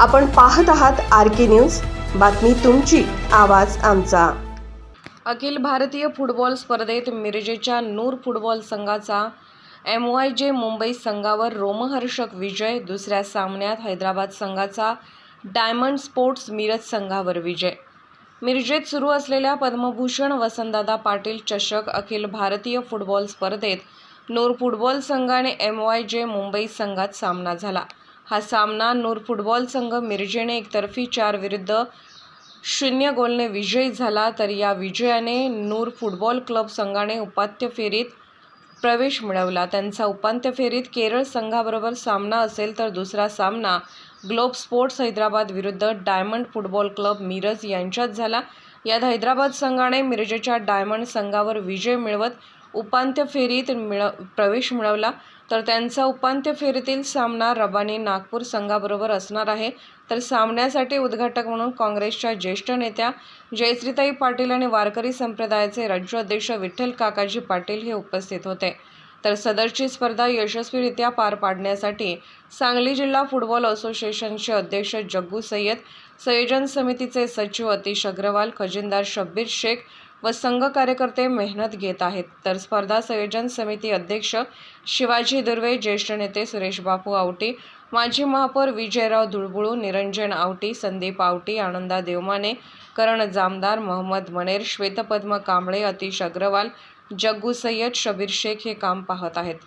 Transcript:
आपण पाहत आहात आर के न्यूज. बातमी तुमची आवाज आमचा. अखिल भारतीय फुटबॉल स्पर्धेत मिरजेच्या नूर फुटबॉल संघाचा एम वाय जे मुंबई संघावर रोमहर्षक विजय दुसऱ्या सामन्यात हैदराबाद संघाचा डायमंड स्पोर्ट्स मिरज संघावर विजय. मिरजेत सुरू असलेल्या पद्मभूषण वसंतदादा पाटील चषक अखिल भारतीय फुटबॉल स्पर्धेत नूर फुटबॉल संघाने एम वाय जे मुंबई संघात सामना झाला. हा सामना नूर फुटबॉल संघ मिरजेने एकतर्फी चार विरुद्ध शून्य गोलने विजयी झाला. तर या विजयाने नूर फुटबॉल क्लब संघाने उपांत्य फेरीत प्रवेश मिळवला. त्यांचा उपांत्य फेरीत केरळ संघाबरोबर सामना असेल तर दुसरा सामना ग्लोब स्पोर्ट्स हैदराबाद विरुद्ध डायमंड फुटबॉल क्लब मिरज यांच्यात झाला. यात हैदराबाद संघाने मिरजेच्या डायमंड संघावर विजय मिळवत उपांत्य फेरीत मिळ प्रवेश मिळवला. तर त्यांचा उपांत्य फेरीतील सामना रबानी नागपूर संघाबरोबर असणार आहे. तर सामन्यासाठी उद्घाटक म्हणून काँग्रेसच्या ज्येष्ठ नेत्या जयश्रीताई पाटील आणि वारकरी संप्रदायाचे राज्याध्यक्ष विठ्ठल काकाजी पाटील हे उपस्थित होते. तर सदरची स्पर्धा यशस्वीरित्या पार पाडण्यासाठी सांगली जिल्हा फुटबॉल असोसिएशनचे अध्यक्ष जग्गू सय्यद संयोजन समितीचे सचिव अतिश अग्रवाल खजिनदार शब्बीर शेख व संघ कार्यकर्ते मेहनत घेत आहेत. तर स्पर्धा संयोजन समिती अध्यक्ष शिवाजी दुर्वे ज्येष्ठ नेते सुरेश बापू आवटी माजी महापौर विजयराव धुळबुळू निरंजन आवटी संदीप आवटी आनंदा देवमाने करण जामदार मोहम्मद मनेर श्वेतपद्म कांबळे अतिश अग्रवाल जग्गू सय्यद शबीर शेख हे काम पाहत आहेत.